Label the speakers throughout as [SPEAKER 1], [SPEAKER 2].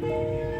[SPEAKER 1] Música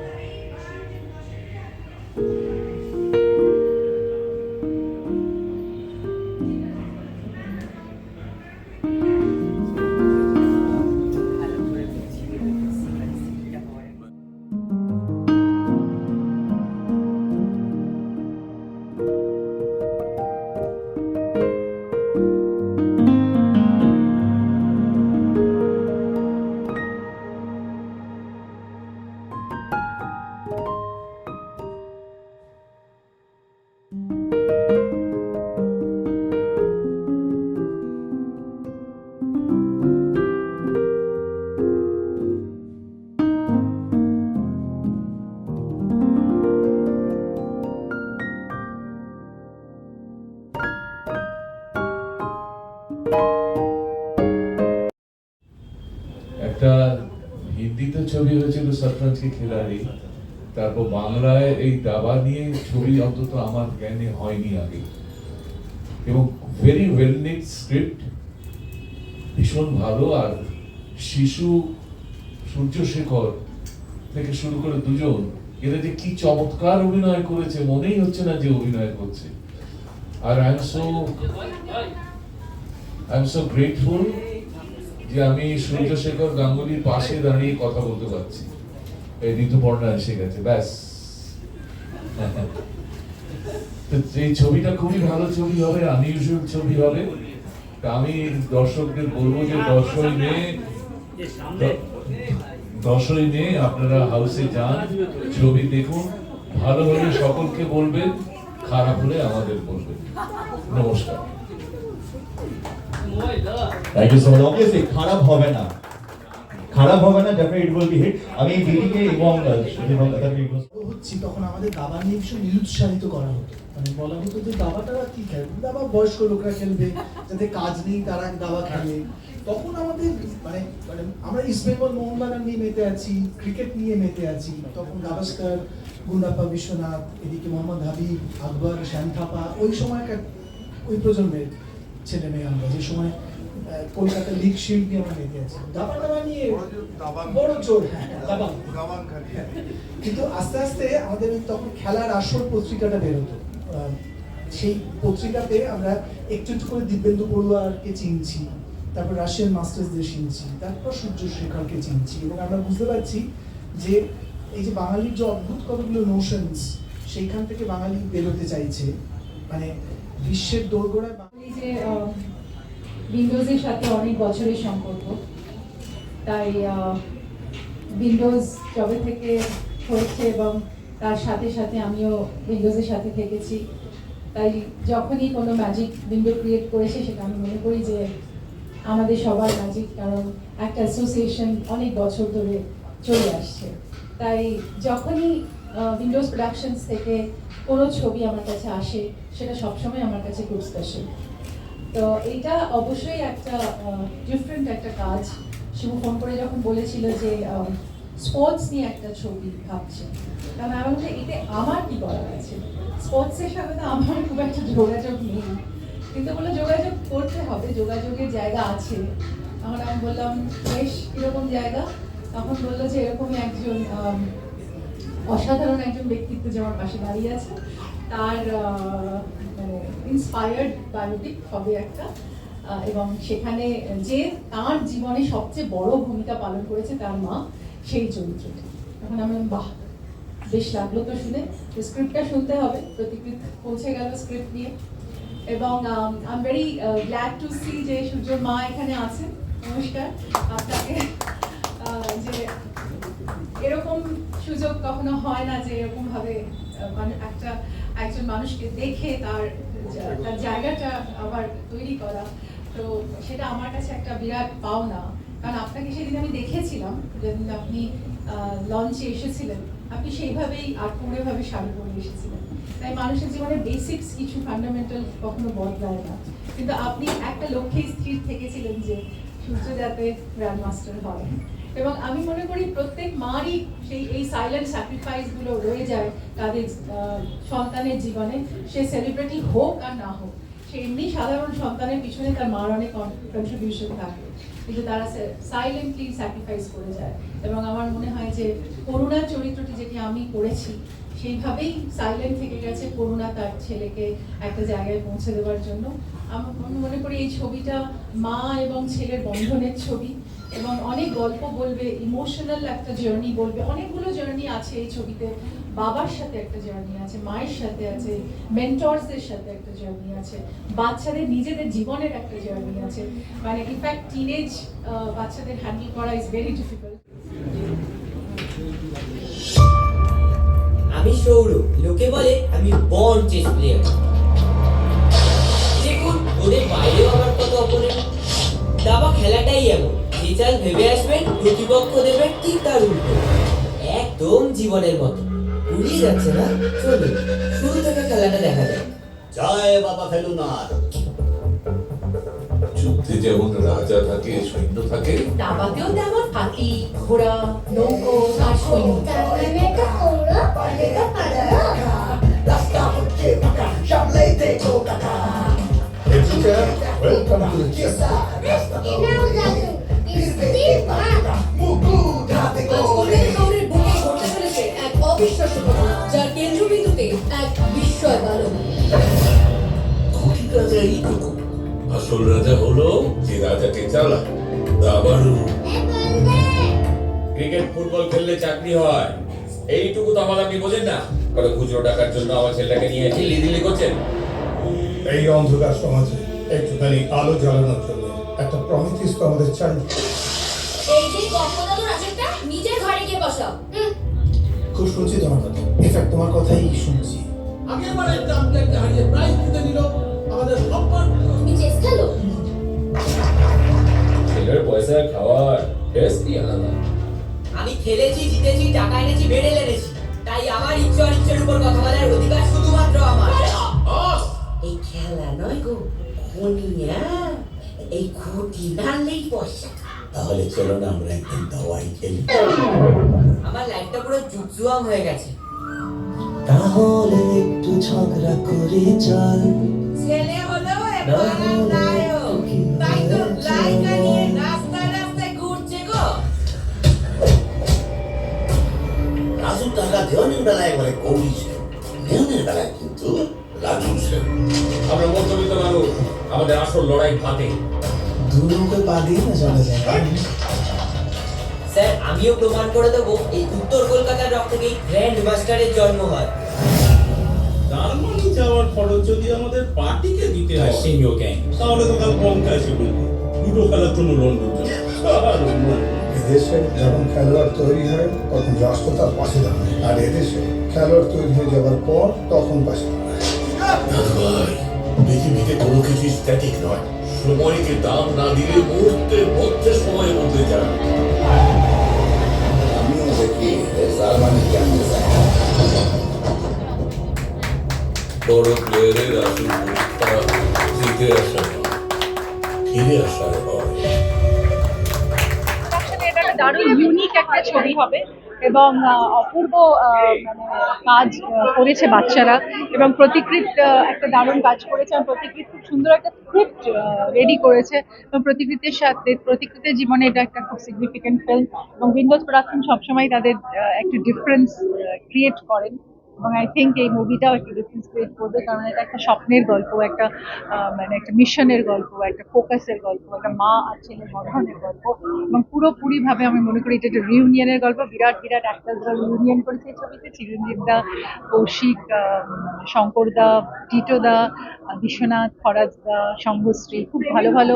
[SPEAKER 1] একটা হিন্দিতে ছবি হয়েছিল কি খিলাড়ি তারপর বাংলায় এই দাবা নিয়ে ছবি অন্তত আমার জ্ঞানে হয়নি আগে। এবং ভেরি ওয়েল নিট স্ক্রিপ্ট ভীষণ ভালো, আর শিশু সূর্যশেখর থেকে শুরু করে দুজন, এরা যে কি চমৎকার অভিনয় করেছে, মনেই হচ্ছে না যে অভিনয় করছে। আর I am so I am so grateful যে আমি সূর্যশেখর গাঙ্গুলির পাশে দাঁড়িয়ে কথা বলতে পারছি। এই ঋতুপর্ণা এসে গেছে, ব্যাস। তো এই ছবিটা খুবই ভালো ছবি হবে আনইউজুয়াল ছবি হবে। আমি দর্শকদের বলব যে দর্শই মে দর্শই মে আপনারা হাউসে যান, ছবি দেখুন। ভালো হলে সকলকে বলবেন, খারাপ হলে আমাদের বলবেন। নমস্কার।
[SPEAKER 2] অবভিয়াসলি খারাপ হবে না। খারাপ হবে না ইট হিট আমি দিদিকে এবং
[SPEAKER 3] বড় হচ্ছি তখন আমাদের দাবা নিয়ে ভীষণ নিরুৎসাহিত করা হতো। মানে বলা হতো যে, দাবাটা কি খেলবে? দাবা বয়স্ক লোকরা খেলবে কাজ নেই, তারা দাবা খেলে। তখন আমাদের মানে মানে আমরা ইস্ট মোহনবাগান নিয়ে মেতে আছি ক্রিকেট নিয়ে মেতে আছি। তখন গাভাস্কর, গুন্ডাপ্পা বিশ্বনাথ, এদিকে মোহাম্মদ হাবিব, আকবর শ্যাম থাপা ওই সময়কার, ওই প্রজন্মের ছেলে মেয়ে আমরা যে সময় কলকাতা লিগ শিল্ড নিয়ে আমরা মেতে আছি দাবা দাবা নিয়ে বড় জোর হ্যাঁ দাবা কিন্তু আস্তে আস্তে আমাদের তখন খেলার আসর পত্রিকাটা বেরোতো। সেই পত্রিকাতে আমরা একটু একটু করে দিব্যেন্দু পড়ুয়ারকে চিনছি তারপর রাশিয়ান মাস্টার্সদের চিনছি তারপর সূর্য শেখরকে চিনছি এবং আমরা বুঝতে পারছি যে এই যে বাঙালির যে অদ্ভুত কতগুলো নোশনস সেইখান থেকে বাঙালি বেরোতে চাইছে। মানে বিশ্বের দোরগোড়ায়
[SPEAKER 4] যে উইন্ডোজের সাথে অনেক বছরের সম্পর্ক। তাই উইন্ডোজ জবে থেকে হয়েছে এবং তার সাথে সাথে আমিও উইন্ডোজের সাথে থেকেছি। তাই যখনই কোনো ম্যাজিক উইন্ডো ক্রিয়েট করেছে সেটা আমি মনে করি যে, আমাদের সবার ম্যাজিক কারণ একটা অ্যাসোসিয়েশন অনেক বছর ধরে চলে আসছে। তাই যখনই উইন্ডোজ প্রোডাকশনস থেকে কোনো ছবি আমার কাছে আসে, সেটা সবসময় আমার কাছে খুব স্পেশাল তো এটা অবশ্যই একটা ডিফারেন্ট একটা কাজ। শিবু ফোন করে যখন বলেছিল যে স্পোর্টস নিয়ে একটা ছবি ভাবছে কারণ আমি বলছি এতে আমার কি করার আছে? স্পোর্টসের সাথে তো আমার খুব একটা যোগাযোগ নেই। কিন্তু বলে যোগাযোগ করতে হবে, যোগাযোগের জায়গা আছে। তখন আমি বললাম, বেশ, কীরকম জায়গা? তখন বলল যে, এরকমই একজন অসাধারণ একজন ব্যক্তিত্ব যে আমার পাশে দাঁড়িয়ে আছে। তার মানে ইন্সপায়ার্ড বায়োপিক হবে একটা এবং সেখানে যে তার জীবনে সবচেয়ে বড় ভূমিকা পালন করেছে তার মা সেই চরিত্রটি। তখন আমি বাহ বেশ লাগল তো শুনে। স্ক্রিপ্টটা শুনতে হবে প্রতিকৃত পৌঁছে গেল স্ক্রিপ্ট নিয়ে। এবং I am very glad to see যে সূর্যর মা এখানে আছেন। নমস্কার আপনাকে। যে এরকম সুযোগ কখনো হয় না যে এরকম ভাবে আহ, মানে একটা একজন মানুষকে দেখে তার তার জায়গাটা আবার তৈরি করা। তো সেটা আমার কাছে একটা বিরাট পাওনা। কারণ আপনাকে সেদিন আমি দেখেছিলাম, যেদিন আপনি লঞ্চে এসেছিলেন। আপনি সেইভাবেই আটপুরে ভাবে শাড়ি পরে এসেছিলেন। তাই মানুষের জীবনে বেসিক্স কিছু ফান্ডামেন্টাল কখনো বদলায় না। কিন্তু আপনি একটা লক্ষ্যে স্থির থেকেছিলেন যে সূর্য যাতে গ্র্যান্ড মাস্টার হয়। এবং আমি মনে করি প্রত্যেক মারই সেই, এই সাইলেন্ট স্যাক্রিফাইসগুলো রয়ে যায় তাদের সন্তানের জীবনে। সে সেলিব্রিটি হোক আর না হোক, সে এমনি সাধারণ সন্তানের পিছনে তার মার অনেক কন্ট্রিবিউশন থাকে।
[SPEAKER 5] কিন্তু তারা সাইলেন্টলি স্যাক্রিফাইস করে যায়। এবং আমার মনে হয় যে করুণার চরিত্রটি যেটি আমি করেছি, সেইভাবেই সাইলেন্ট থেকে গেছে করুণা তার ছেলেকে একটা জায়গায় পৌঁছে দেওয়ার জন্য। আমার আমি মনে করি এই ছবিটা মা এবং ছেলের বন্ধনের ছবি। এবং অনেক গল্প বলবে ইমোশনাল একটা জার্নি বলবে, অনেকগুলো জার্নি আছে এই ছবিতে। বাবার সাথে একটা জার্নি আছে, মায়ের সাথে আছে মেন্টরসদের সাথে একটা জার্নি আছে, বাচ্চাদের নিজেদের জীবনের একটা জার্নি আছে। মানে ইনফ্যাক্ট টিনেজ বাচ্চাদের হ্যান্ডেল করা ইজ ভেরি ডিফিকাল্ট
[SPEAKER 6] আমি সৌরভ, লোকে বলে আমি বন চেস প্লেয়ার দেখুন, ওদের বাইরেও আমার কত অপোনেন্ট দাবা খেলাটাই এমন। চাল ভেবে আসবেন প্রতিপক্ষ দেবেন ঠিক তার উল্টো। একদম জীবনের মতো। উড়িয়ে যাচ্ছে না চলুন শুরু থেকে খেলাটা দেখা যায়
[SPEAKER 7] জয় বাবা ফেলুনাথ
[SPEAKER 1] যুদ্ধে যেমন রাজা থাকে সৈন্য থাকে।
[SPEAKER 5] দাবাতেও তেমন হাতি ঘোড়া নৌকো আর সৈন্য
[SPEAKER 7] ওয়েলকাম টু দ্য
[SPEAKER 8] শহরের
[SPEAKER 9] আসল রাজা হলো যে রাজাকে চালা দাবারু
[SPEAKER 10] ক্রিকেট, ফুটবল খেললে চাকরি হয়। এইটুকু তো আমার আপনি বোঝেন না। কত খুচরো টাকার জন্য আমার ছেলেটাকে নিয়ে চিল্লি দিল্লি করছেন।
[SPEAKER 11] এই অন্ধকার সমাজে একটুখানি আলো জ্বালানোর জন্য একটা প্রমিথিস তো আমাদের চাই
[SPEAKER 8] নিজের ঘরে গিয়ে বসা হুম,
[SPEAKER 3] খুব শুনছি তোমার কথা। ইনফ্যাক্ট তোমার কথাই শুনছি।
[SPEAKER 12] আগের বার একটা হারিয়ে প্রাইজ জিতে নিল আমাদের সম্মান।
[SPEAKER 8] তুমি চেস খেলো
[SPEAKER 10] ছেলের পয়সা খাওয়ার টেস্টই আলাদা।
[SPEAKER 6] আমি খেলেছি জিতেছি টাকা এনেছি মেডেল এনেছি। তাই আমার ইচ্ছে অনিচ্ছের উপর কথা বলার অধিকার শুধুমাত্র আমার। এই খেলা নয় গো খনিয়া এই খুঁটি নাড়লেই পয়সা।
[SPEAKER 7] তাহলে চলো না আমরা একদিন দাওয়াই খেলি।
[SPEAKER 6] আমার লাইফটা পুরো জুকজুয়াম হয়ে গেছে।
[SPEAKER 7] তাহলে একটু ঝগড়া করে চল।
[SPEAKER 6] ছেলে হলো আর নায়ক তাই তো লাইকা নিয়ে রাস্তায় রাস্তায় ঘুরছে গো।
[SPEAKER 7] রাজু টাকা দেওয়ানের বেলায় একবারে কৌড়ি ছিল। দেওয়ানের বেলায় কিন্তু রাজু ছিল।
[SPEAKER 10] আমরা মধ্যবিত্ত মানুষ আমাদের আসল লড়াই ভাতে
[SPEAKER 3] দুর্মুখে পা দিয়ে না চলে যায়?
[SPEAKER 6] স্যার আমিও প্রমাণ করে দেবো এই উত্তর কলকাতার রক থেকেই গ্র্যান্ড মাস্টারের জন্ম হয়।
[SPEAKER 9] জার্মানি যাওয়ার খরচ যদি আমাদের পার্টিকে দিতে হয়
[SPEAKER 10] সিংহ গ্যাং
[SPEAKER 9] তাহলে তো তার কম কাছে বলব। দুটো খেলার জন্য লন্ডন যাব।
[SPEAKER 11] এদেশে যখন খেলোয়াড় তৈরি হয় তখন রাষ্ট্র তার পাশে দাঁড়ায়। আর এদেশে খেলোয়াড় তৈরি হয়ে যাওয়ার পর তখন পাশে দাঁড়ায়।
[SPEAKER 9] ভাই পৃথিবীতে কোনো কিছু স্ট্যাটিক নয়। সময়কে দাম না দিলে মুহূর্তের মধ্যে সময় বদলে যায়।
[SPEAKER 7] আমিও দেখি জার্মানি
[SPEAKER 9] বড় প্লেয়ারের জিতে আসা, ফিরে আসার হয়।
[SPEAKER 5] দারুণ ইউনিক একটা ছবি হবে। এবং অপূর্ব মানে কাজ করেছে বাচ্চারা এবং প্রতিকৃত একটা দারুণ কাজ করেছে এবং প্রতিকৃত খুব সুন্দর একটা স্ক্রিপ্ট রেডি করেছে এবং প্রতিকৃতের সাথে, প্রতিকৃতের জীবনে এটা একটা খুব সিগনিফিকেন্ট ফিল্ম এবং উইন্ডোজ প্রোডাকশন সবসময় তাদের একটা ডিফারেন্স ক্রিয়েট করেন। এবং আই থিঙ্ক এই মুভিটাও একটা ডিফারেন্স ক্রিয়েট করবে কারণ এটা একটা স্বপ্নের গল্প একটা মানে একটা মিশনের গল্প একটা ফোকাসের গল্প একটা মা আর ছেলের বন্ধনের গল্প। এবং পুরোপুরিভাবে আমি মনে করি এটা একটা রিউনিয়নের গল্প। বিরাট বিরাট অ্যাক্টার্সরা রিউনিয়ন করেছে এই ছবিতে। চিরঞ্জিত দা কৌশিক আহ, শঙ্কর দা টিটো দা বিশ্বনাথ খরাজ দা শম্ভুশ্রী খুব ভালো ভালো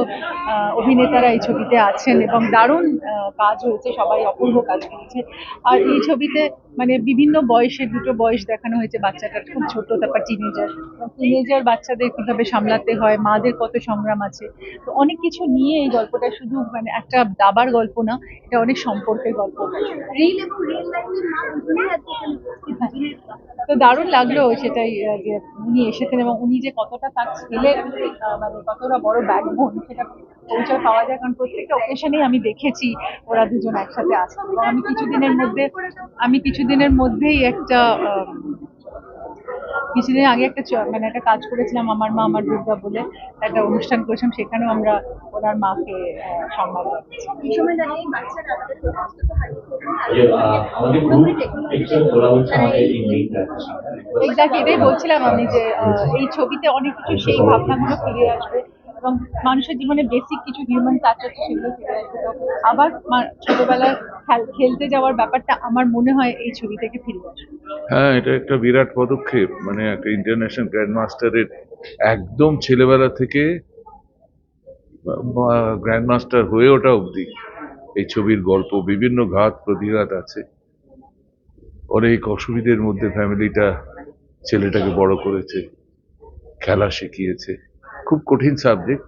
[SPEAKER 5] অভিনেতারা এই ছবিতে আছেন এবং দারুণ কাজ হয়েছে। সবাই অপূর্ব কাজ করেছে। আর এই ছবিতে মানে বিভিন্ন বয়সের দুটো বয়স দেখানো হয়েছে বাচ্চাটা খুব ছোট তারপর টিনেজার টিনেজার বাচ্চাদের কীভাবে সামলাতে হয় মাদের কত সংগ্রাম আছে। তো অনেক কিছু নিয়ে এই গল্পটা শুধু মানে একটা দাবার গল্প না এটা অনেক সম্পর্কের গল্প। আছেন। তো দারুণ লাগল সেটাই যে উনি এসেছেন এবং উনি যে কতটা তার ছেলে মানে কতটা বড় ব্যাকবোন সেটা পরিচয় পাওয়া যায়। কারণ প্রত্যেকটা ওকেশনেই আমি দেখেছি ওরা দুজন একসাথে আছে এবং আমি কিছুদিনের মধ্যে আমি কিছুদিনের মধ্যেই একটা
[SPEAKER 4] কিছুদিন আগে একটা মানে একটা কাজ করেছিলাম আমার মা আমার দুর্গা বলে একটা অনুষ্ঠান করেছিলাম সেখানেও আমরা ওনার মাকে আহ, সম্মান এক্স্যাক্ট এটাই বলছিলাম আমি যে আহ, এই ছবিতে অনেক কিছু সেই ভাবনাগুলো ফিরে আসবে। এবং মানুষের জীবনে বেসিক কিছু হিউম্যান টাচ আছে সেগুলো ফিরে আসবে। আবার ছোটবেলায় খেলতে যাওয়ার ব্যাপারটা আমার মনে হয় এই ছবি থেকে ফিরে আসবে।
[SPEAKER 1] হ্যাঁ এটা একটা বিরাট পদক্ষেপ মানে একটা ইন্টারন্যাশনাল গ্র্যান্ড মাস্টারের একদম ছেলেবেলা থেকে গ্র্যান্ড মাস্টার হয়ে ওঠা অবধি এই ছবির গল্প, বিভিন্ন ঘাত, প্রতিঘাত আছে। অনেক অসুবিধের মধ্যে ফ্যামিলিটা ছেলেটাকে বড় করেছে, খেলা শিখিয়েছে। খুব কঠিন সাবজেক্ট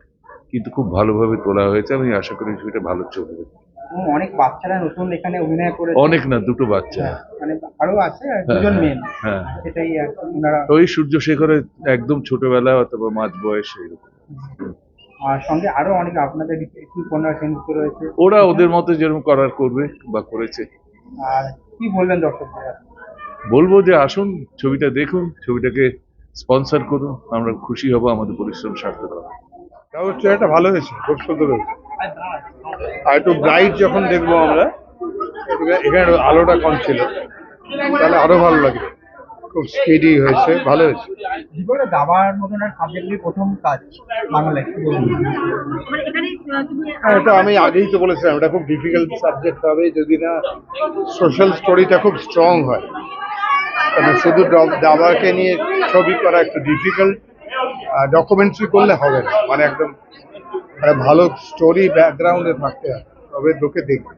[SPEAKER 1] কিন্তু খুব ভালোভাবে তোলা হয়েছে। আমি আশা করি ছবিটা ভালো চলবে।
[SPEAKER 13] অনেক বাচ্চারা নতুন এখানে অভিনয় করে
[SPEAKER 1] অনেক না দুটো বাচ্চা।
[SPEAKER 13] মানে আরও আছে
[SPEAKER 1] হ্যাঁ,
[SPEAKER 13] দুজন মেয়ে।
[SPEAKER 1] হ্যাঁ।
[SPEAKER 13] সেটাই আর কি ওনারা
[SPEAKER 1] একদম ছোটবেলা অথবা মাঝ বয়সে এরকম।
[SPEAKER 13] আর সঙ্গে আরও অনেক আপনাদের কি কন্যা যুক্ত রয়েছে?
[SPEAKER 1] ওরা ওদের মতো যেরকম করার করবে বা করেছে।
[SPEAKER 13] আর কি বলবেন দর্শকদের
[SPEAKER 1] বলব যে আসুন ছবিটা দেখুন ছবিটাকে স্পন্সর করুন আমরা খুশি হব আমাদের পরিশ্রম সার্থক হবে।
[SPEAKER 11] এটা ভালো হয়েছে খুব সুন্দর হয়েছে। আর একটু ব্রাইট যখন দেখব আমরা এখানে আলোটা কম ছিল তাহলে আরও ভালো লাগবে। খুব স্পিডি হয়েছে ভালো হয়েছে।
[SPEAKER 13] জীবনে দাবার মতন আর সাবজেক্টের প্রথম কাজ বাংলায়
[SPEAKER 11] হ্যাঁ, এটা আমি আগেই তো বলেছিলাম এটা খুব ডিফিকাল্ট সাবজেক্ট হবে যদি না সোশ্যাল স্টোরিটা খুব স্ট্রং হয়। কারণ শুধু দাবাকে নিয়ে ছবি করা একটু ডিফিকাল্ট ডকুমেন্টারি করলে হবে না। মানে একদম মানে ভালো স্টোরি ব্যাকগ্রাউন্ডে থাকতে হবে। তবে লোকে দেখবে।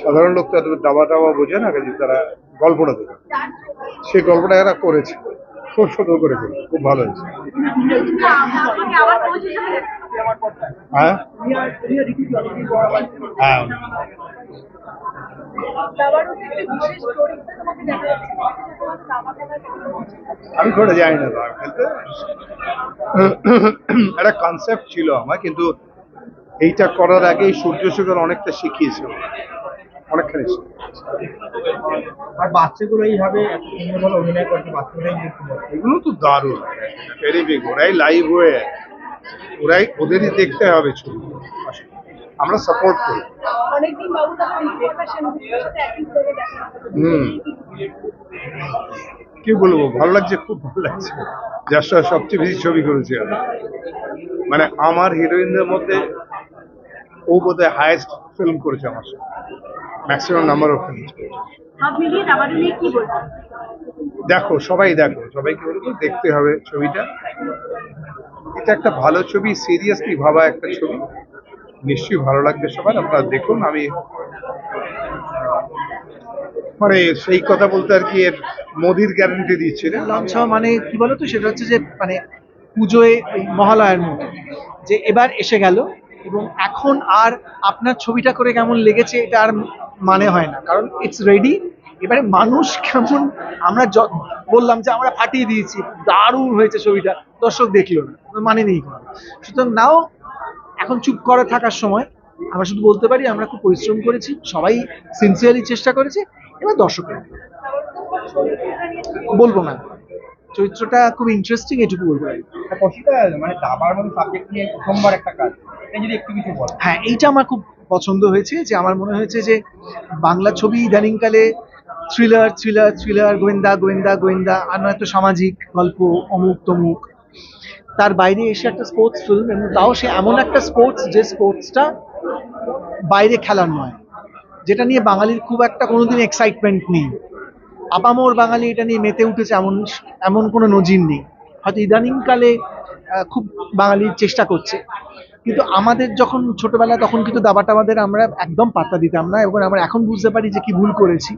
[SPEAKER 11] সাধারণ লোক এত দাবা টাবা বোঝে না কাজে তারা গল্পটা দেবে সেই গল্পটা এরা করেছে। খুব সুন্দর করে খুব ভালো হয়েছে। হ্যাঁ? হ্যাঁ। আমি করে জানি না দাবা খেলতে একটা কনসেপ্ট ছিল আমার কিন্তু এইটা করার আগে সূর্য সূর্যশেখর অনেকটা শিখিয়েছে অনেকখানি
[SPEAKER 13] আর বাচ্চাগুলো এইভাবে এত অভিনয় করছে পারে
[SPEAKER 11] এগুলো তো দারুণ। ওরাই লাইভ হয়ে ওরাই ওদেরই দেখতে হবে ছবি। আমরা সাপোর্ট করি। হুম। কি বলব ভালো লাগছে খুব ভালো লাগছে। যার সাথে সবচেয়ে বেশি ছবি করেছি আমি। মানে আমার হিরোইনদের মধ্যে ও বোধ হয় হায়েস্ট ফিল্ম করেছে আমার সাথে। ম্যাক্সিমাম নাম্বার অফ ফিল্ম দেখো সবাই দেখো সবাইকে বলব দেখতে হবে ছবিটা। এটা একটা ভালো ছবি সিরিয়াসলি ভাবা একটা ছবি। নিশ্চয়ই ভালো লাগবে সবার, আপনারা দেখুন, আমি মানে সেই কথা বলতে আর কি এর মোদির গ্যারান্টি দিচ্ছে
[SPEAKER 14] লঞ্চ মানে কি বলতো, সেটা হচ্ছে যে মানে পুজোয় মহালয়ার মতো, যে এবার এসে গেল এবং এখন আর আপনার ছবিটা করে কেমন লেগেছে, এটা আর মানে হয় না। কারণ ইটস রেডি এবারে মানুষ কেমন? আমরা বললাম যে আমরা ফাটিয়ে দিয়েছি। দারুণ হয়েছে ছবিটা। দর্শক দেখল না মানে নেই কোনো। সুতরাং নাও এখন চুপ করে থাকার সময় আমরা শুধু বলতে পারি আমরা খুব পরিশ্রম করেছি সবাই সিনসিয়ারলি চেষ্টা করেছে এবার দর্শক বলব না চরিত্রটা খুব ইন্টারেস্টিং এটুকু বলব।
[SPEAKER 13] মানে দাবার মতো সাবজেক্ট নিয়ে প্রথমবার একটা কাজ যদি একটু কিছু
[SPEAKER 14] হ্যাঁ এইটা আমার খুব পছন্দ হয়েছে যে আমার মনে হয়েছে যে বাংলা ছবি ইদানিংকালে থ্রিলার থ্রিলার থ্রিলার গোয়েন্দা গোয়েন্দা গোয়েন্দা, আর নয়তো সামাজিক গল্প, অমুক তমুক। তার বাইরে এসে একটা স্পোর্টস ফিল্ম এবং তাও সে এমন একটা স্পোর্টস যে স্পোর্টসটা বাইরে খেলার নয়। যেটা নিয়ে বাঙালির খুব একটা কোনোদিন এক্সাইটমেন্ট নেই। আপামোর বাঙালি এটা নিয়ে মেতে উঠেছে এমন এমন কোনো নজির নেই। হয়তো ইদানিংকালে খুব বাঙালির চেষ্টা করছে। কিন্তু আমাদের যখন ছোটবেলা তখন কিন্তু দাবাটা আমাদের আমরা একদম পাত্তা দিতাম না এবং আমরা এখন বুঝতে পারি যে কি ভুল করেছি।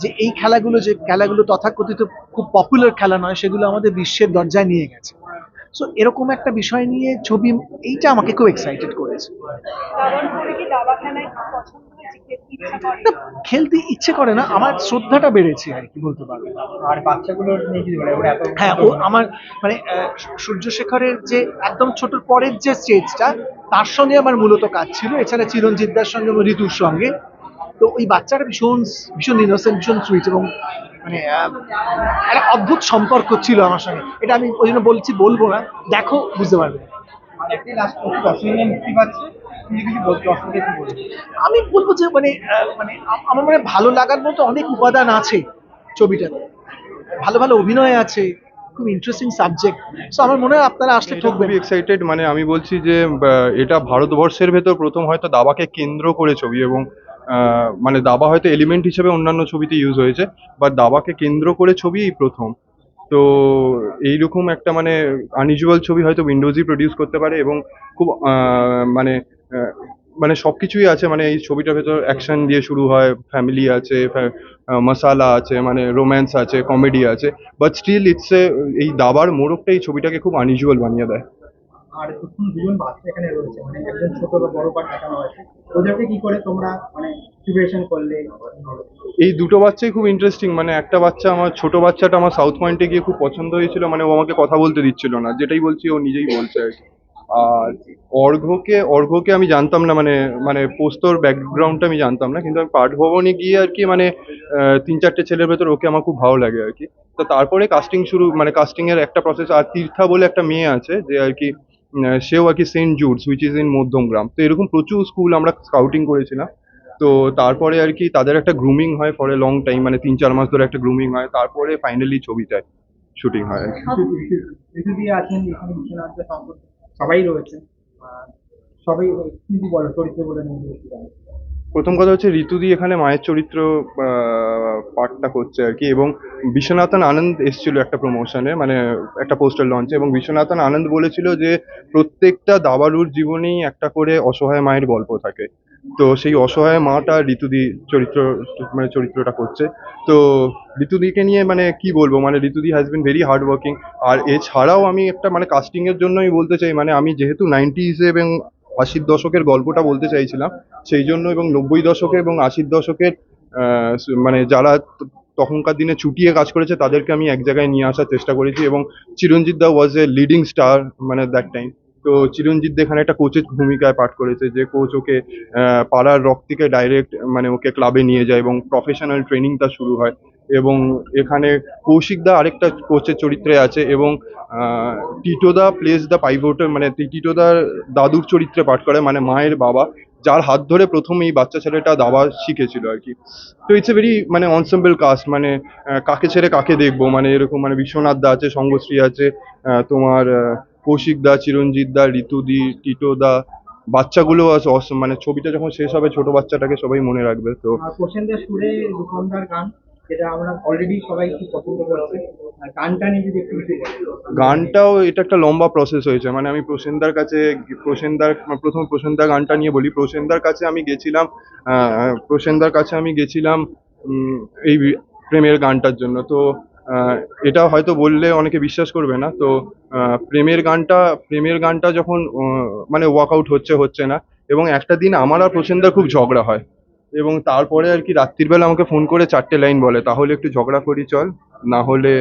[SPEAKER 14] যে এই খেলাগুলো যে খেলাগুলো তথাকথিত খুব পপুলার খেলা নয় সেগুলো আমাদের বিশ্বের দরজায় নিয়ে গেছে। সো এরকম একটা বিষয় নিয়ে ছবি এইটা আমাকে খুব এক্সাইটেড করেছে।
[SPEAKER 4] খেলতে ইচ্ছা করে
[SPEAKER 14] না, আমার শ্রদ্ধাটা বেড়েছে আর কি বলতে পারব
[SPEAKER 13] আর বাচ্চাগুলোর নিয়ে
[SPEAKER 14] হ্যাঁ ও আমার মানে সূর্যশেখরের যে একদম ছোট পরের যে স্টেজটা তার সঙ্গে আমার মূলত কাজ ছিল। এছাড়া চিরঞ্জিতদার সঙ্গে এবং ঋতুর সঙ্গে। তো ওই বাচ্চাটা ভীষণ ভীষণ ইনোসেন্ট ভীষণ সুইট এবং
[SPEAKER 15] মানে একটা অদ্ভুত সম্পর্ক ছিল আমার সঙ্গে। এটা আমি ওই জন্য বলছি বলব না। দেখো বুঝতে পারবে।
[SPEAKER 13] আর একটি লাস্ট মুক্তি পাচ্ছে।
[SPEAKER 15] আমি বলব যে মানে মানে আমার মানে ভালো লাগার মতো অনেক উপাদান আছে ছবিটাতে। ভালো ভালো অভিনয় আছে খুব ইন্টারেস্টিং সাবজেক্ট সো আমার মনে হয় আপনারা আসলে ঠকবেন।
[SPEAKER 16] খুবই এক্সাইটেড মানে আমি বলছি যে এটা ভারতবর্ষের ভেতর প্রথম হয়তো দাবাকে কেন্দ্র করে ছবি এবং আহ, মানে দাবা হয়তো এলিমেন্ট হিসেবে অন্যান্য ছবিতে ইউজ হয়েছে বাট দাবাকে কেন্দ্র করে ছবি এই প্রথম। তো এইরকম একটা মানে আনইউজুয়াল ছবি হয়তো উইন্ডোজই প্রডিউস করতে পারে এবং খুব আহ, মানে মানে সব কিছুই আছে মানে এই ছবিটার ভেতর অ্যাকশন দিয়ে শুরু হয় ফ্যামিলি আছে মশালা আছে মানে রোম্যান্স আছে কমেডি আছে বাট স্টিল ইটস এ এই দাবার মোড়কটা এই ছবিটাকে খুব আনইউজুয়াল বানিয়ে দেয়।
[SPEAKER 13] আর প্রথম দুজন বাচ্চা এখানে রয়েছে মানে একজন ছোট বা বড় পার্ট দেখানো হয়েছে ওদেরকে কি করে তোমরা মানে করলে?
[SPEAKER 16] এই দুটো বাচ্চাই খুব ইন্টারেস্টিং মানে একটা বাচ্চা আমার ছোট বাচ্চাটা আমার সাউথ পয়েন্টে গিয়ে খুব পছন্দ হয়েছিল মানে ও আমাকে কথা বলতে দিচ্ছিল না যেটাই বলছি ও নিজেই বলছে আর কি। আর অর্ঘ্যকে অর্ঘ্যকে আমি জানতাম না মানে মানে পোস্তর ব্যাকগ্রাউন্ডটা আমি জানতাম না কিন্তু আমি পাঠভবনে গিয়ে আর কি মানে তিন চারটে ছেলের ভেতর ওকে আমার খুব ভালো লাগে আর কি তো তারপরে কাস্টিং শুরু মানে কাস্টিং এর একটা প্রসেস আর তীর্থা বলে একটা মেয়ে আছে যে আর কি সেও আর কি Saint Jude's which is in Madhyamgram তো এরকম প্রচুর স্কুল আমরা স্কাউটিং করেছিলাম তো তারপরে আর কি তাদের একটা গ্রুমিং হয় ফর এ লং টাইম মানে তিন চার মাস ধরে একটা গ্রুমিং হয় তারপরে ফাইনালি ছবিটায় শুটিং হয়
[SPEAKER 13] সবাই রয়েছে। সবাই বলো
[SPEAKER 16] প্রথম কথা হচ্ছে ঋতু ঋতুদি এখানে মায়ের চরিত্র পাঠটা করছে আর কি। এবং বিশ্বনাথন আনন্দ এসেছিল একটা প্রমোশনে মানে একটা পোস্টার লঞ্চে এবং বিশ্বনাথন আনন্দ বলেছিল যে, প্রত্যেকটা দাবালুর জীবনেই একটা করে অসহায় মায়ের গল্প থাকে। তো সেই অসহায় মাটা ঋতুদি চরিত্র মানে চরিত্রটা করছে। তো ঋতুদিকে নিয়ে মানে কি বলব? মানে ঋতুদি has been very hard working আর এছাড়াও আমি একটা মানে কাস্টিংয়ের জন্যই বলতে চাই মানে আমি যেহেতু নাইনটিজ এবং আশির দশকের গল্পটা বলতে চাইছিলাম, সেই জন্য এবং নব্বই দশকে এবং আশির দশকের মানে যারা তখনকার দিনে ছুটিয়ে কাজ করেছে, তাদেরকে আমি এক জায়গায় নিয়ে আসার চেষ্টা করেছি এবং Chiranjit da was a leading star মানে দ্যাট টাইম তো চিরঞ্জিত এখানে একটা কোচের ভূমিকায় পাঠ করেছে, যে কোচ ওকে পাড়ার রক থেকে ডাইরেক্ট মানে ওকে ক্লাবে নিয়ে যায় এবং প্রফেশনাল ট্রেনিং তার শুরু হয়। এবং এখানে কৌশিক দা আরেকটা কোচের চরিত্রে আছে এবং টিটোদা প্লেস দ্য পাইভোটার মানে টিটোদার দাদুর চরিত্রে পাঠ করে মানে মায়ের বাবা, যার হাত ধরে প্রথম এই বাচ্চা ছেলেটা দাবা শিখেছিল আর কি। তো ইটস এ ভেরি মানে অনসেম্বল কাস্ট মানে কাকে ছেড়ে কাকে দেখব? মানে এরকম মানে বিশ্বনাথ দা আছে, সঙ্গশ্রী আছে তোমার কৌশিক দা চিরঞ্জিত দা ঋতুদি টিটো দা বাচ্চাগুলো আছে awesome, মানে ছবিটা যখন শেষ হবে ছোট বাচ্চাটাকে সবাই মনে রাখবে তো
[SPEAKER 13] আর সুরে রূপন্দার গান যেটা আমরা অলরেডি সবাই খুব পছন্দ করছে। গানটা নিয়ে যদি একটু
[SPEAKER 16] গানটাও এটা একটা লম্বা প্রসেস হয়েছে। মানে আমি প্রসেনদার কাছে প্রসেনদার প্রথম প্রসেনদার গানটা নিয়ে বলি। প্রসেনদার কাছে আমি গেছিলাম প্রসেনদার কাছে আমি গেছিলাম এই প্রেমের গানটার জন্য। তো এটা হয়তো বললে অনেকে বিশ্বাস করবে না। তো প্রেমের গানটা প্রেমের গানটা যখন মানে ওয়ার্কআউট হচ্ছে হচ্ছে না, এবং একটা দিন আমার আর প্রসেনদার খুব ঝগড়া হয়। এবং তারপরে আর কি রাত্রির বেলা আমাকে ফোন করে চারটে লাইন বলে, তাহলে একটু ঝগড়া করি, চল। না হলে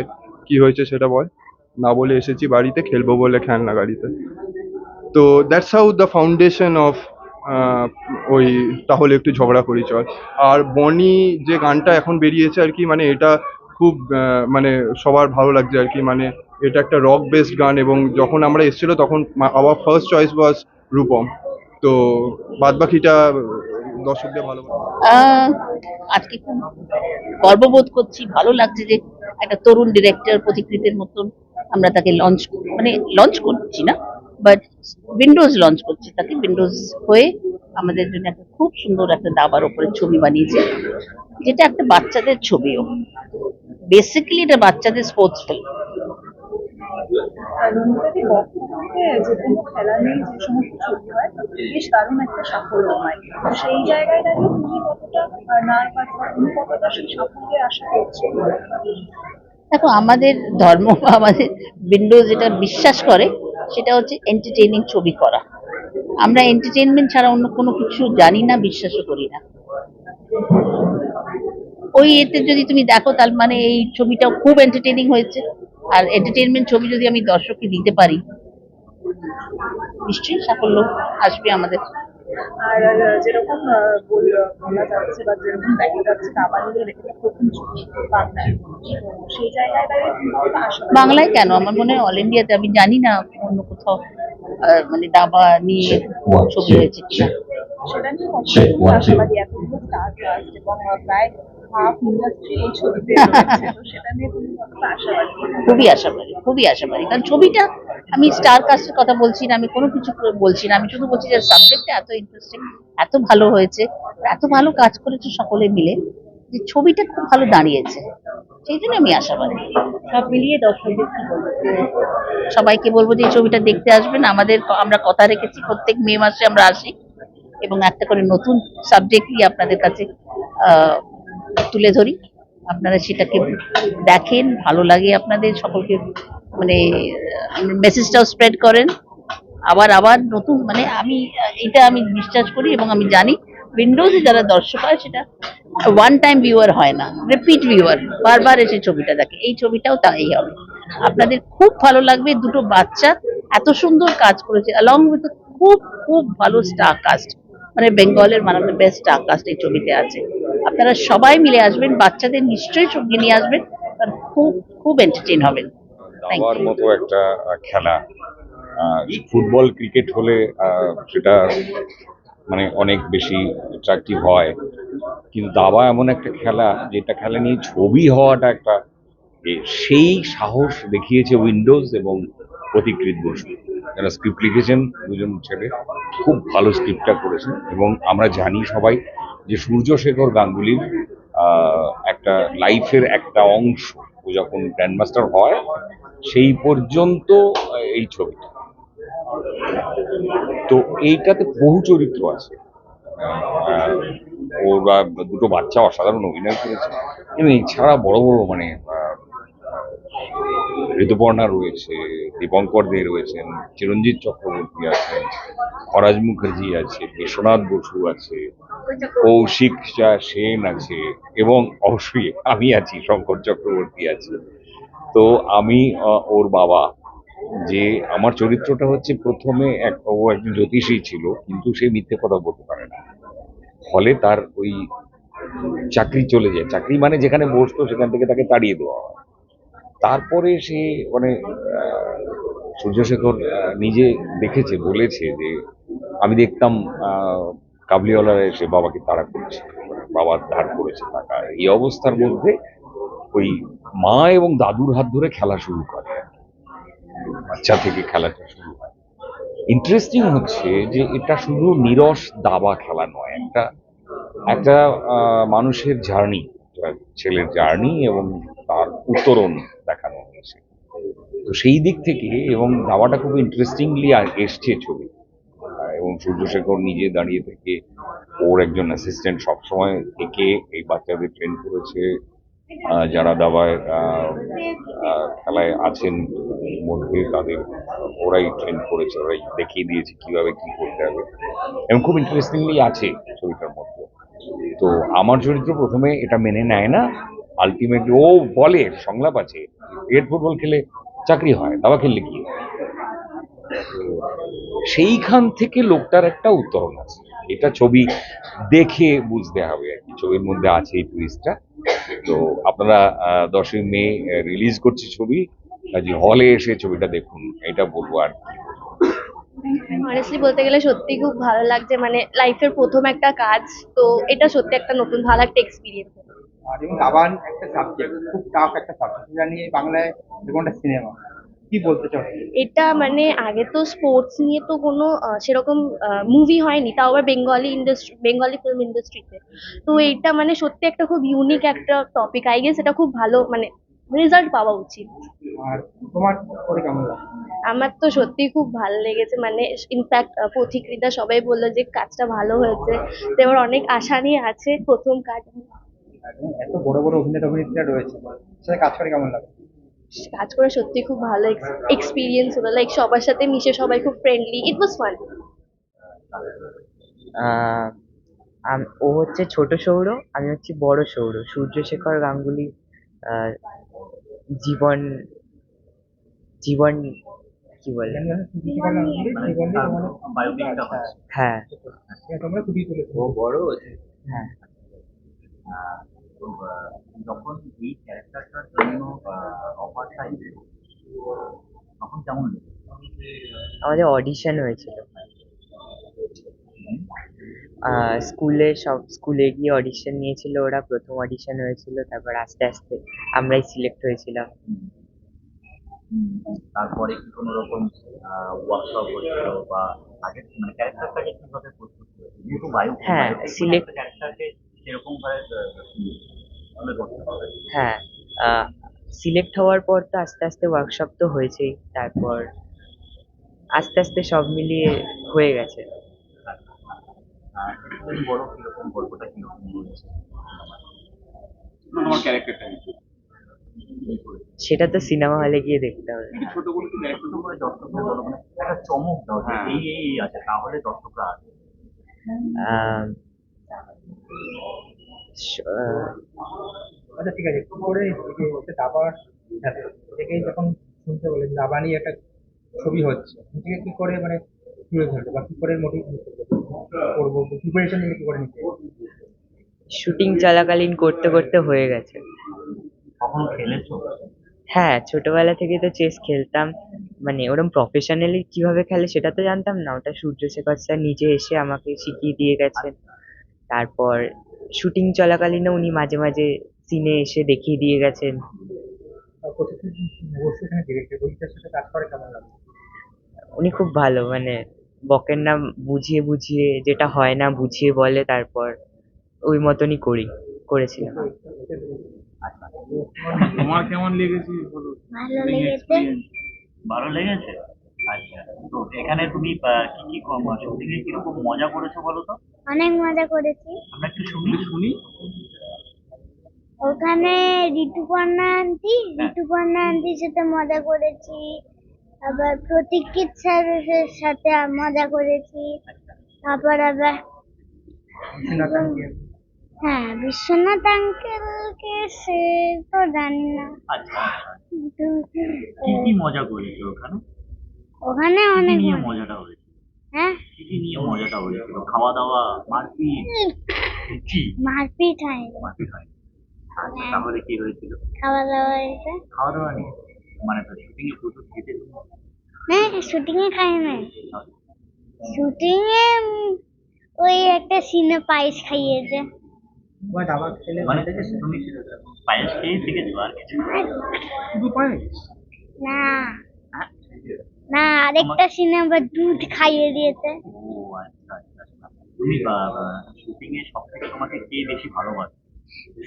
[SPEAKER 16] কি হয়েছে সেটা বল। না বলে এসেছি বাড়িতে, খেলব বলে খেলনা গাড়িতে। তো that's how the foundation of ওই তাহলে একটু ঝগড়া করি, চল। আর বনি যে গানটা এখন বেরিয়েছে আর কি মানে এটা খুব মানে সবার ভালো লাগছে আর কি। মানে এটা একটা রক বেসড গান এবং যখন আমরা এসেছিল তখন our first choice was Rupam. তো বাদ বাকিটা দর্শকদের ভালো
[SPEAKER 17] আজকে খুব গর্ববোধ করছি, ভালো লাগছে যে একটা তরুণ ডিরেক্টর প্রতিকৃতির মতন আমরা তাকে লঞ্চ মানে লঞ্চ করছি না বাট উইন্ডোজ লঞ্চ করছি তাকে। উইন্ডোজ হয়ে আমাদের জন্য একটা খুব সুন্দর একটা দাবার ওপরে ছবি বানিয়েছে। যেটা একটা বাচ্চাদের ছবিও। বেসিক্যালি এটা বাচ্চাদের স্পোর্টস ফিল্ম দেখো আমাদের ধর্ম বা আমাদের উইন্ডোজ যেটা বিশ্বাস করে সেটা হচ্ছে এন্টারটেইনিং ছবি করা। আমরা এন্টারটেইনমেন্ট ছাড়া অন্য কোনো কিছু জানি না বিশ্বাসও করি না। ওই এতে যদি তুমি দেখো তার মানে এই ছবিটা খুব এন্টারটেনিং হয়েছে। আর এন্টারটেইনমেন্ট ছবি যদি আমি দর্শককে দিতে পারি নিশ্চয়ই সাফল্য আসবে আমাদের।
[SPEAKER 18] আর যেরকম বলা যাচ্ছে বা যেরকম দেখা যাচ্ছে দাবা নিয়ে এটা প্রথম ছবি বাংলায় সেই জায়গায়
[SPEAKER 17] কেন আমার মনে হয় অল ইন্ডিয়াতে আমি জানি না অন্য কোথাও মানে দাবা নিয়ে ছবি হয়েছে কিনা।
[SPEAKER 18] সেটা নিয়ে কতটা আশাবাদী এতগুলো স্টার কাস্ট এবং আহ, প্রায় হাফ ইন্ডাস্ট্রি এই ছবিতে সেটা নিয়ে তুমি কতটা আশাবাদী?
[SPEAKER 17] খুবই আশাবাদী খুবই আশাবাদী। কারণ ছবিটা আমি স্টার কাস্টের কথা বলছি না আমি কোনো কিছু বলছি না আমি শুধু বলছি যে সাবজেক্টটা এত ইন্টারেস্টিং এত ভালো হয়েছে এত ভালো কাজ করেছে সকলে মিলে যে ছবিটা খুব ভালো দাঁড়িয়েছে। সেই জন্য আমি আশাবাদী। সব মিলিয়ে দর্শকদের কি সবাইকে বলব যে ছবিটা দেখতে আসবেন। আমাদের আমরা কথা রেখেছি প্রত্যেক মে মাসে আমরা আসি এবং একটা করে নতুন সাবজেক্ট নিয়ে আপনাদের কাছে আহ, তুলে ধরি। আপনারা সেটাকে দেখেন, ভালো লাগে আপনাদের, সকলকে মানে মেসেজটাও স্প্রেড করেন। আবার আবার নতুন মানে আমি, এটা আমি বিশ্বাস করি এবং আমি জানি উইন্ডোজে যারা দর্শক হয়, সেটা ওয়ান টাইম ভিউয়ার হয় না রিপিট ভিউয়ার বারবার এসে ছবিটা দেখে। এই ছবিটাও তাই হবে। আপনাদের খুব ভালো লাগবে, দুটো বাচ্চা এত সুন্দর কাজ করেছে অ্যালং উইথ খুব খুব ভালো স্টার কাস্ট মানে বেঙ্গলের দ্য বেস্ট স্টার কাস্ট এই ছবিতে আছে। আপনারা সবাই মিলে আসবেন বাচ্চাদের নিশ্চয়ই সঙ্গে নিয়ে আসবেন খুব খুব এন্টারটেইন হবেন।
[SPEAKER 19] দাবার মতো একটা খেলা ফুটবল ক্রিকেট হলে সেটা মানে অনেক বেশি অ্যাট্রাকটিভ হয়। কিন্তু দাবা এমন একটা খেলা যেটা খেলা নিয়ে ছবি হওয়াটা একটা সেই সাহস দেখিয়েছে উইন্ডোজ এবং প্রতিকৃত বসু। যারা স্ক্রিপ্ট লিখেছেন দুজন ছেলে খুব ভালো স্ক্রিপ্টটা করেছেন এবং আমরা জানি সবাই যে সূর্যশেখর গাঙ্গুলির একটা লাইফের একটা অংশ, ও যখন গ্র্যান্ডমাস্টার হয়, সেই পর্যন্ত এই ছবিটা তো এইটাতে বহু চরিত্র আছে। ওর দুটো বাচ্চা অসাধারণ অভিনয় করেছে। এছাড়া বড় বড় মানে ঋতুপর্ণা রয়েছে, দীপঙ্কর দে রয়েছেন, চিরঞ্জিত চক্রবর্তী আছেন ফরাজ মুখার্জি আছে, বিশ্বনাথ বসু আছে, কৌশিক সেন আছে এবং অবশ্যই আমি আছি, শঙ্কর চক্রবর্তী আছে। তো আমি ওর বাবা, যে আমার চরিত্রটা হচ্ছে প্রথমে এক ও একজন জ্যোতিষী ছিল, কিন্তু সে মিথ্যে কথা বলতে পারে না। ফলে তার ওই চাকরি চলে যায়। চাকরি মানে যেখানে বসতো সেখান থেকে তাকে তাড়িয়ে দেওয়া হয়। তারপরে সে মানে সূর্যশেখর নিজে দেখেছে, বলেছে যে আমি দেখতাম কাবলিওয়ালারা এসে বাবাকে তাড়া করেছে বাবার ধার করেছে টাকা। এই অবস্থার মধ্যে ওই মা এবং দাদুর হাত ধরে খেলা শুরু করে। বাচ্চা থেকে খেলাটা শুরু হয়। ইন্টারেস্টিং হচ্ছে যে এটা শুধু নিরস দাবা খেলা নয়, একটা একটা মানুষের জার্নি ছেলের জার্নি এবং তার উত্তরণ। সেই দিক থেকে এবং দাওয়াটা খুব ইন্টারেস্টিংলি এসছে ছবি। এবং সূর্যশেখর নিজে দাঁড়িয়ে থেকে ওর একজন অ্যাসিস্ট্যান্ট সবসময় থেকে এই বাচ্চাদের ট্রেন করেছে। যারা দাবায় খেলায় আছেন মধ্যে তাদের, ওরাই ট্রেন করেছে, ওরাই দেখিয়ে দিয়েছে কীভাবে কি করতে হবে। এবং খুব ইন্টারেস্টিংলি আছে ছবিটার মধ্যে। তো আমার চরিত্র প্রথমে এটা মেনে নেয় না। আলটিমেটলি ও বলে, সংলাপ আছে ক্রিকেট ফুটবল খেলে চাকরি হয়, দাবা খেললে কি সেইখান থেকে লোকটার একটা উত্তরণ আছে। এটা ছবি দেখে বুঝতে হবে আর কি, ছবির মধ্যে আছে এই টুইস্টটা তো আপনারা দশই মে রিলিজ করছে ছবি কাজে হলে এসে ছবিটা দেখুন, এটা বলব আর কি
[SPEAKER 20] অনেস্টলি বলতে গেলে সত্যি খুব ভালো লাগছে মানে লাইফের প্রথম একটা কাজ, তো এটা সত্যি একটা নতুন, ভালো একটা এক্সপিরিয়েন্স
[SPEAKER 13] যেমন দাবান একটা সাবজেক্ট খুব টাফ একটা সাবজেক্ট সেটা নিয়ে বাংলায় যেমন সিনেমা কি বলতে চাও?
[SPEAKER 20] এটা মানে আগে তো স্পোর্টস নিয়ে তো কোনো সেরকম মুভি হয়নি তাও আবার বেঙ্গলি ইন্ডাস্ট্রি বেঙ্গলি ফিল্ম ইন্ডাস্ট্রিতে তো। এটা মানে সত্যি একটা খুব ইউনিক একটা টপিক আই গেস এটা খুব ভালো মানে রেজাল্ট পাওয়া উচিত।
[SPEAKER 13] আর তোমার করে কেমন
[SPEAKER 20] আমার তো সত্যি খুব ভালো লেগেছে মানে ইনফ্যাক্ট পথিকৃতা সবাই বলল যে কাজটা ভালো হয়েছে। তো এবার অনেক আশা নিয়ে আছে প্রথম কাজ
[SPEAKER 13] এত বড় বড় অভিনেতা অভিনেত্রীরা রয়েছে। সেটা কাজ করে কেমন লাগে?
[SPEAKER 20] কাজ করে সত্যি খুব ভালো এক্সপিরিয়েন্স হলো। লাইক সবার সাথে মিশে সবাই খুব ফ্রেন্ডলি ইট ওয়াজ ফান
[SPEAKER 21] আহ, ও হচ্ছে ছোট সৌর আমি হচ্ছি বড় সৌর সূর্যশেখর গাঙ্গুলি আহ, জীবন জীবন কি বলে? হ্যাঁ।
[SPEAKER 22] তোমরা খুবই
[SPEAKER 21] ও বড়? হ্যাঁ।
[SPEAKER 22] তো যখন এই ক্যারেক্টারটার জন্য অফারটা এলো তখন কেমন
[SPEAKER 21] আমাদের অডিশন হয়েছিল। স্কুলে সব স্কুলে গিয়ে অডিশন নিয়েছিল ওরা প্রথম অডিশন হয়েছিল তারপর আস্তে আস্তে আমরাই সিলেক্ট হয়েছিলাম।
[SPEAKER 22] তারপরে কি কোনো রকম ওয়ার্কশপ হয়েছিল বা আগে মানে ক্যারেক্টারটাকে কীভাবে প্রস্তুত বায়ু
[SPEAKER 21] হ্যাঁ, select-
[SPEAKER 22] ক্যারেক্টারকে
[SPEAKER 21] হ্যাঁ সিলেক্ট হওয়ার পর তো আস্তে আস্তে ওয়ার্কশপ তো হয়েছেই তারপর আস্তে আস্তে সব মিলিয়ে হয়ে গেছে। সেটা তো সিনেমা হলে গিয়ে দেখতে হবে।
[SPEAKER 22] ছোট মানে একটা চমক দাও এই এই এই আছে তাহলে দর্শকরা আসবে।
[SPEAKER 21] আহ, স- আহ,
[SPEAKER 22] আচ্ছা ঠিক আছে। কি করে হচ্ছে দাবার থেকে যখন শুনতে বলে দাবা নিয়ে একটা ছবি হচ্ছে নিজেকে কি করে মানে তুলে ধরবে বা কি করে মোটিভ করব প্রিপারেশন নিয়ে কি করে নিতে
[SPEAKER 21] শুটিং চলাকালীন করতে করতে হয়ে গেছে।
[SPEAKER 22] কখনো খেলেছো?
[SPEAKER 21] হ্যাঁ ছোটবেলা থেকে তো চেস খেলতাম। মানে ওরম প্রফেশনালি কীভাবে খেলে সেটা তো জানতাম না। ওটা সূর্যশেখর স্যার নিজে এসে আমাকে শিখিয়ে দিয়ে গেছেন। তারপর শুটিং চলাকালীনও উনি মাঝে মাঝে সিনে এসে দেখিয়ে দিয়ে গেছেন। উনি খুব ভালো মানে বকের নাম বুঝিয়ে বুঝিয়ে যেটা হয় না বুঝিয়ে বলে তারপর ওই মতনই করি করেছিলাম।
[SPEAKER 22] তোমার কেমন লেগেছে বলো?
[SPEAKER 20] ভালো লেগেছে।
[SPEAKER 22] ভালো লেগেছে? আচ্ছা তো এখানে তুমি আহ, কি কি শুটিং এ কীরকম মজা করেছ বলো তো?
[SPEAKER 20] অনেক মজা করেছি।
[SPEAKER 22] আমরা একটু শুনি। শুনি।
[SPEAKER 20] ওখানে ঋতুপর্ণা আন্টি ঋতুপর্ণা আন্টির সাথে মজা করেছি। আবার প্রতীক্ষিত স্যারের সাথে মজা করেছি। তারপর আবার হ্যাঁ বিশ্বনাথ আঙ্কেলকে সে তো জানি না।
[SPEAKER 22] আচ্ছা। কি কি মজা করেছ ওখানে?
[SPEAKER 20] ওখানে অনেক
[SPEAKER 22] নিয়ে মজাটা হয়েছে
[SPEAKER 20] হ্যাঁ?
[SPEAKER 22] কি কি নিয়ে মজাটা হয়েছিল? খাওয়া দাওয়া মারপিট কি?
[SPEAKER 20] মারপিট
[SPEAKER 22] হয়। তাহলে কি হয়েছিল?
[SPEAKER 20] খাওয়া দাওয়া হয়েছে।
[SPEAKER 22] খাওয়া দাওয়া নিয়ে? মানে তো শুটিং এ প্রচুর খেতে
[SPEAKER 20] হ্যাঁ শুটিং এ খাই না শুটিং এ ওই একটা সিনে পায়েস খাইয়েছে।
[SPEAKER 22] খেলে মানে তুমি পায়েস খেয়ে শিখেছো আর কিছু? না?
[SPEAKER 20] না আরেকটা সিনে আবার দুধ খাইয়ে দিয়েছে।
[SPEAKER 22] আচ্ছা আচ্ছা আচ্ছা। তুমি শুটিং এ সব থেকে তোমাকে কে বেশি ভালোবাসে?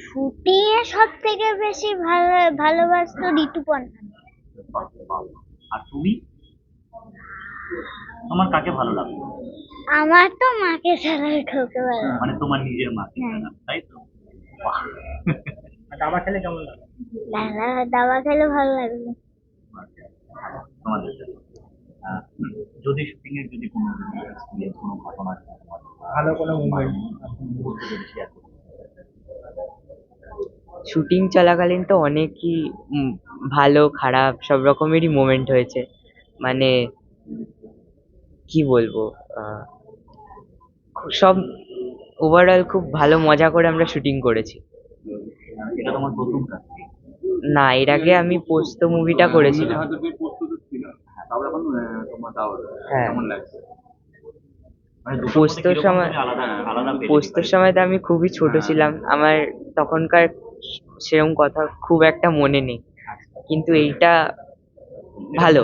[SPEAKER 20] শুটিং এ সব থেকে বেশি ভালো ভালোবাসতো ঋতুপর্ণা
[SPEAKER 22] বাহ, বাহ। আর তুমি? তোমার কাকে ভালো লাগতো
[SPEAKER 20] আমার তো মাকে ছাড়া কাউকে ভালো।
[SPEAKER 22] মানে তোমার নিজের মাকে
[SPEAKER 20] হ্যাঁ।
[SPEAKER 22] তাই তো? দাবা খেলে কেমন লাগে?
[SPEAKER 20] দাবা খেলে ভালো লাগবে।
[SPEAKER 22] তোমাদের আহ, যদি শুটিং এর যদি কোনো experience, কোনো ঘটনা ভালো কোনো মুভমেন্ট শেয়ার করতে
[SPEAKER 21] শুটিং চলাকালীন তো অনেকই ভালো খারাপ সব রকমেরই মোমেন্ট হয়েছে। মানে কি বলব আহ, সব ওভারঅল খুব ভালো মজা করে আমরা শুটিং করেছি।
[SPEAKER 22] এটা তোমার প্রথম কাজ?
[SPEAKER 21] না এর আগে আমি পোস্ত মুভিটা করেছিলাম।
[SPEAKER 22] এখন তোমার
[SPEAKER 21] হ্যাঁ।
[SPEAKER 22] কেমন লাগছে? মানে
[SPEAKER 21] পোস্তর সময় পোস্তর সময় তো আমি খুবই ছোট ছিলাম। আমার তখনকার সেরকম কথা খুব একটা মনে নেই। কিন্তু এইটা ভালো।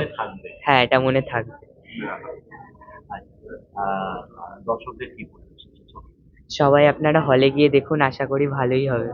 [SPEAKER 21] হ্যাঁ এটা মনে থাকবে।
[SPEAKER 22] দর্শকদের কি
[SPEAKER 21] সবাই আপনারা হলে গিয়ে দেখুন আশা করি ভালোই হবে।